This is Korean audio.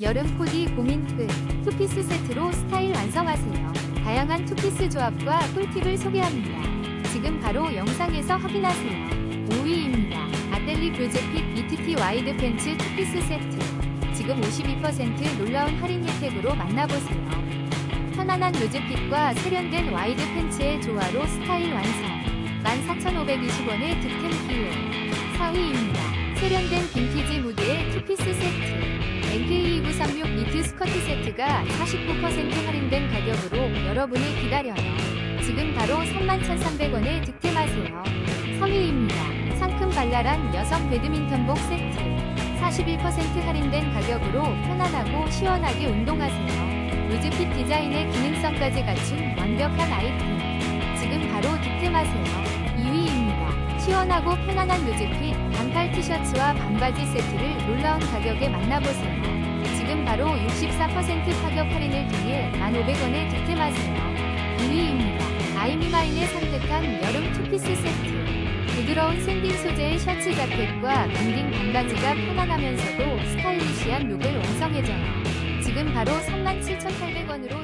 여름 코디 고민 끝. 투피스 세트로 스타일 완성하세요. 다양한 투피스 조합과 꿀팁을 소개합니다. 지금 바로 영상에서 확인하세요. 5위입니다. 아델리 교제핏 니트티 와이드 팬츠 투피스 세트. 지금 52% 놀라운 할인 혜택으로 만나보세요. 편안한 루즈핏과 세련된 와이드 팬츠의 조화로 스타일 완성. 14,520원의 득템 기회. 4위입니다. 세련된 빈 스커트 세트가 49% 할인된 가격으로 여러분을 기다려요. 지금 바로 31,300원에 득템하세요. 3위입니다. 상큼 발랄한 여성 배드민턴복 세트. 41% 할인된 가격으로 편안하고 시원하게 운동하세요. 루즈핏 디자인의 기능성까지 갖춘 완벽한 아이템. 지금 바로 득템하세요. 2위입니다. 시원하고 편안한 루즈핏 반팔 티셔츠와 반바지 세트를 놀라운 가격에 만나보세요. 바로 64% 가격 할인을 통해 1,500원에 득템하세요. 2위입니다. 아이미마인의 산뜻한 여름 투피스 세트. 부드러운 샌딩 소재의 셔츠 자켓과 밴딩 반바지가 편안하면서도 스타일리시한 룩을 완성해줘요. 지금 바로 37,800원으로